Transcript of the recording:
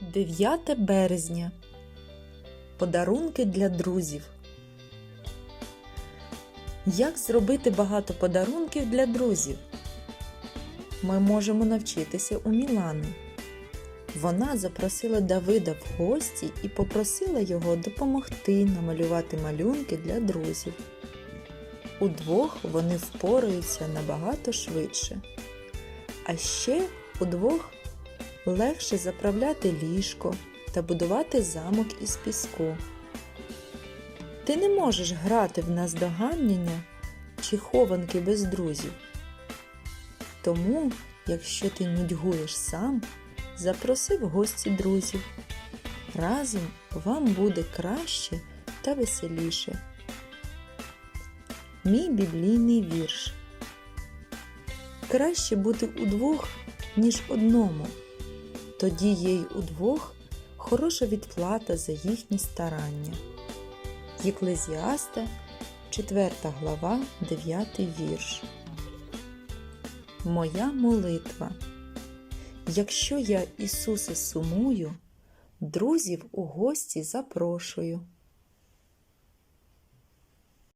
9 березня. Подарунки для друзів. Як зробити багато подарунків для друзів? Ми можемо навчитися у Мілани. Вона запросила Давида в гості і попросила його допомогти намалювати малюнки для друзів. Удвох вони впораються набагато швидше. А ще удвох легше заправляти ліжко та будувати замок із піску. Ти не можеш грати в наздоганняння чи хованки без друзів. Тому, якщо ти нудьгуєш сам, запроси в гості друзів. Разом вам буде краще та веселіше. Мій біблійний вірш. Краще бути удвох, ніж одному. Тоді є й удвох хороша відплата за їхні старання. Єклезіаста, 4 глава, 9 вірш. Моя молитва. Якщо я Ісусе сумую, друзів у гості запрошую.